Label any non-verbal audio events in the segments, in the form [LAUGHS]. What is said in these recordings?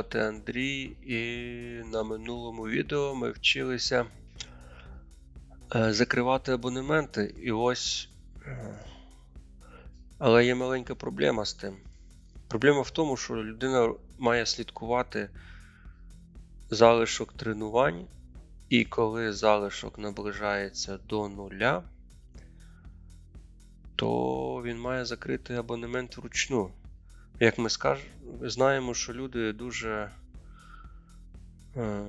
звати Андрій, і на минулому відео ми вчилися е, закривати абонементи. І ось. е, Але є маленька проблема з тим. Проблема в тому, що людина має слідкувати залишок тренувань, і коли залишок наближається до нуля, то він має закрити абонемент вручну. Як ми скаж... знаємо, що люди дуже е...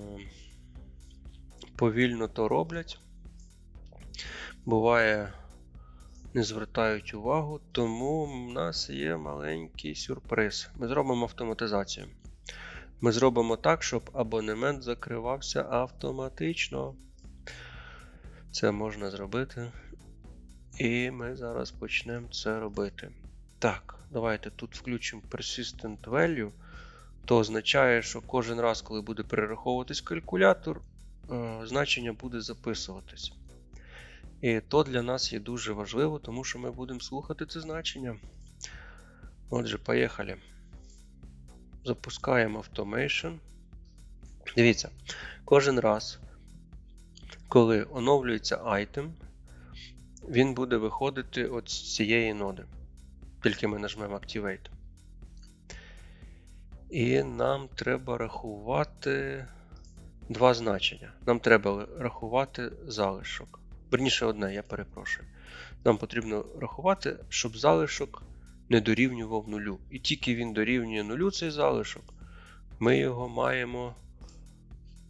повільно то роблять. Буває, не звертають увагу, тому в нас є маленький сюрприз. Ми зробимо автоматизацію. Ми зробимо так, щоб абонемент закривався автоматично. Це можна зробити. І ми зараз почнемо це робити. Так, давайте тут включимо Persistent Value. То означає, що кожен раз, коли буде перераховуватись калькулятор, е, значення буде записуватись. І то для нас є дуже важливо, тому що ми будемо слухати це значення. Отже, поїхали. Запускаємо Automation. Дивіться, кожен раз, коли оновлюється item, він буде виходити от з цієї ноди. Тільки ми нажмемо Activate. І нам треба рахувати два значення. Нам треба рахувати залишок. Верніше одне, я перепрошую. Нам потрібно рахувати, щоб залишок не дорівнював нулю. І тільки він дорівнює нулю цей залишок, ми його маємо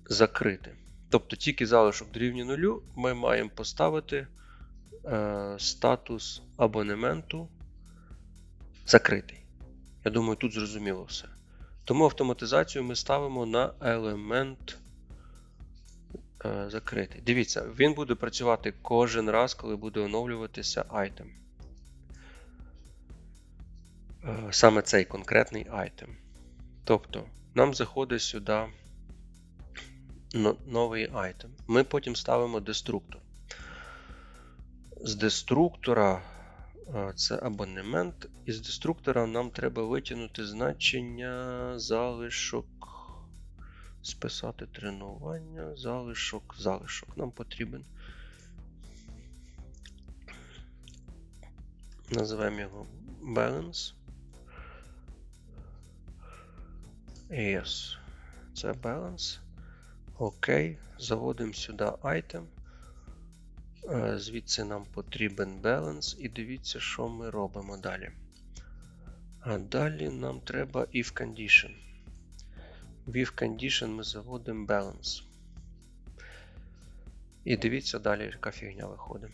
закрити. Тобто тільки залишок дорівнює нулю, ми маємо поставити е, статус абонементу закритий. Я думаю, тут зрозуміло все. Тому автоматизацію ми ставимо на елемент е, закритий. Дивіться, він буде працювати кожен раз, коли буде оновлюватися item. Е, саме цей конкретний item. Тобто, нам заходить сюди новий item. Ми потім ставимо деструктор. З деструктора це абонемент. Із деструктора нам треба витягнути значення залишок. Списати тренування, залишок, залишок. Нам потрібен. Називаємо його balance. Yes. Це balance. Окей. Заводимо сюди item. Е, Звідси нам потрібен balance. І дивіться, що ми робимо далі. А далі нам треба if condition. В if condition ми заводимо balance. І дивіться далі, яка фігня виходить.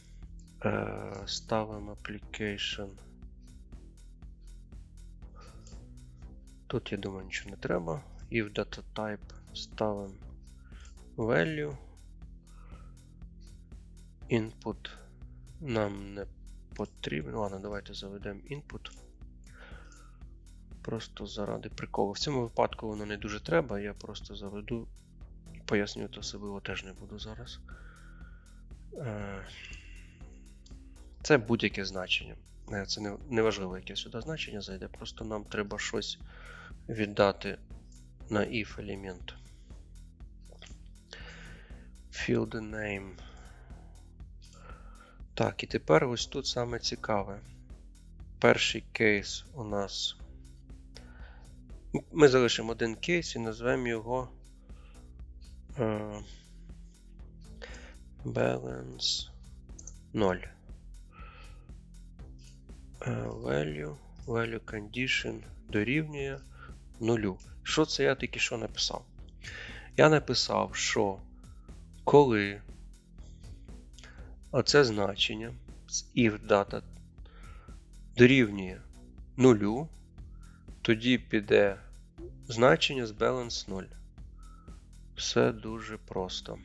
Е, Ставимо application. Тут, я думаю, нічого не треба. If data type ставимо value. Input нам не потрібен. Ладно, давайте заведемо input. Просто заради приколу. В цьому випадку воно не дуже треба, я просто заведу. Пояснювати особливо теж не буду зараз. Е, Це будь-яке значення. Е, Це не, не важливо, яке сюди значення зайде, просто нам треба щось віддати на if елемент. Field name. Так, і тепер ось тут саме цікаве. Перший кейс у нас. Ми залишимо один кейс і назвемо його е, balance 0. Е, value, value condition дорівнює 0. Що це я тільки що написав? Я написав, що коли оце значення з if data дорівнює 0, тоді піде значення з balance 0. Все дуже просто.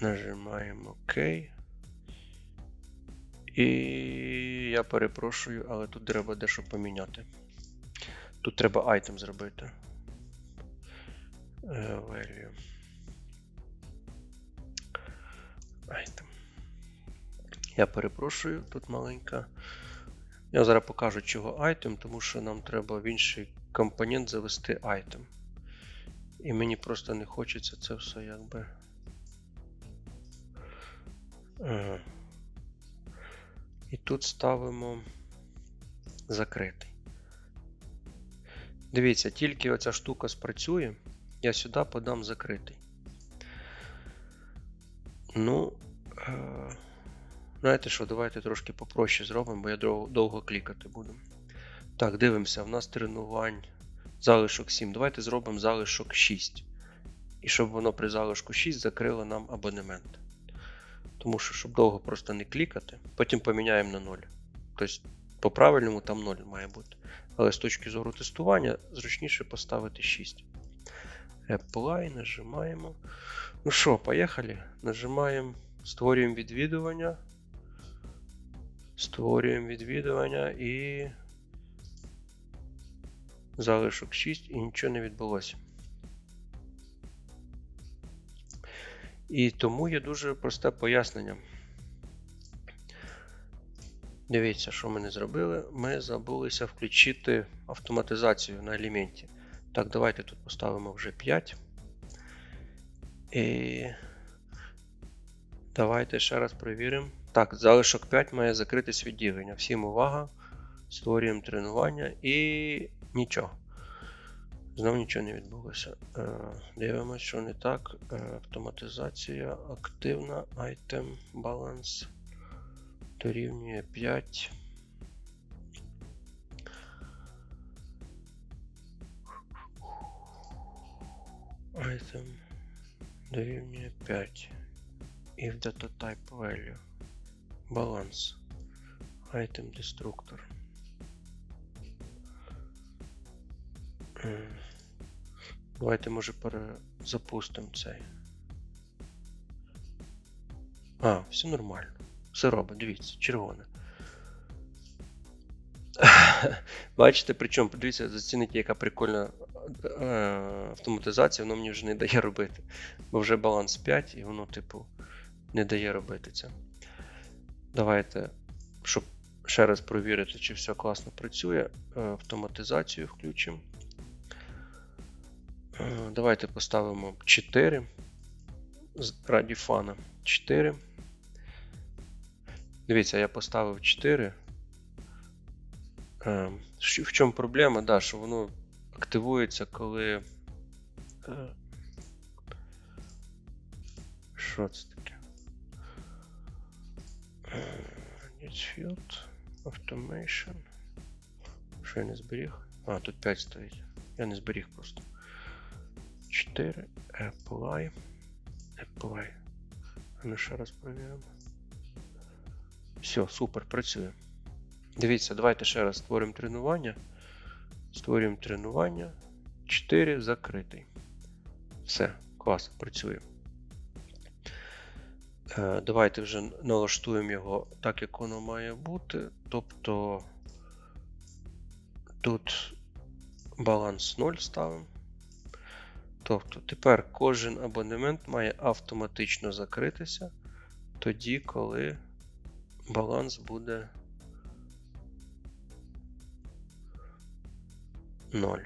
Нажимаємо ОК. І я перепрошую, але тут треба дещо поміняти. Тут треба item зробити. Е, Value. Item. Я перепрошую, тут маленька Я зараз покажу, чого item, тому що нам треба в інший компонент завести item. І мені просто не хочеться це все якби. Ага. І тут ставимо закритий. Дивіться, тільки оця штука спрацює, я сюди подам закритий. Ну, е, знаєте що, давайте трошки попроще зробимо, бо я довго, клікати буду. Так, дивимося, в нас тренувань залишок 7. Давайте зробимо залишок 6. І щоб воно при залишку 6 закрило нам абонемент. Тому що, щоб довго просто не клікати, потім поміняємо на 0. Тобто, по правильному там 0 має бути. Але з точки зору тестування зручніше поставити 6. Apply, нажимаємо. Ну що, поїхали. Нажимаємо, створюємо відвідування. Створюємо відвідування і. Залишок 6 і нічого не відбулося. І тому є дуже просте пояснення. Дивіться, що ми не зробили. Ми забулися включити автоматизацію на елементі. Так, давайте тут поставимо вже 5. І давайте ще раз перевіримо. Так, залишок 5 має закритись відділення. Всім увага. Створюємо тренування і нічого. Знову нічого не відбулося. Е, Дивимося, що не так. Е, Автоматизація активна. Item balance дорівнює 5. Item дорівнює 5. If data type value. Balance. Item destructor. Давайте, може, перезапустимо цей. А, все нормально. Все робить, дивіться, червоне. [LAUGHS] Бачите, причому, подивіться, зацініть, яка прикольна автоматизація, воно мені вже не дає робити. Бо вже баланс 5 і воно, типу, не дає робити це. Давайте, щоб ще раз провірити, чи все класно працює, е, автоматизацію включимо. Е, Давайте поставимо 4 з- раді фана. 4. Дивіться, я поставив 4. Е, В чому проблема? Да, що воно активується, коли. е, Що це таке? Field, automation. Що я не зберіг? А, тут 5 стоїть. Я не зберіг просто. 4. Apply. Apply. А ну ще раз перевіримо. Все, супер, працює. Дивіться, давайте ще раз створимо тренування. Створюємо тренування. 4 закритий. Все, клас, працює. Е, Давайте вже налаштуємо його так, як воно має бути. Тобто тут баланс 0 ставимо. Тобто тепер кожен абонемент має автоматично закритися тоді, коли баланс буде 0.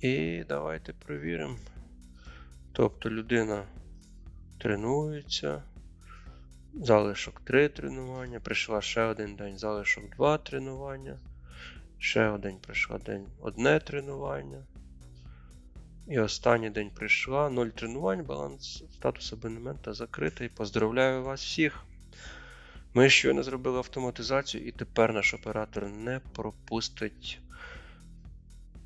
І давайте перевіримо. Тобто людина тренується. Залишок 3 тренування. Прийшла ще один день, залишок 2 тренування. Ще один прийшла день, одне тренування. І останній день прийшла. 0 тренувань, баланс статус абонемента закритий. Поздравляю вас всіх! Ми щойно зробили автоматизацію, і тепер наш оператор не пропустить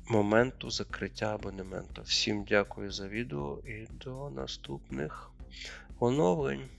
моменту закриття абонементу. Всім дякую за відео і до наступних оновлень.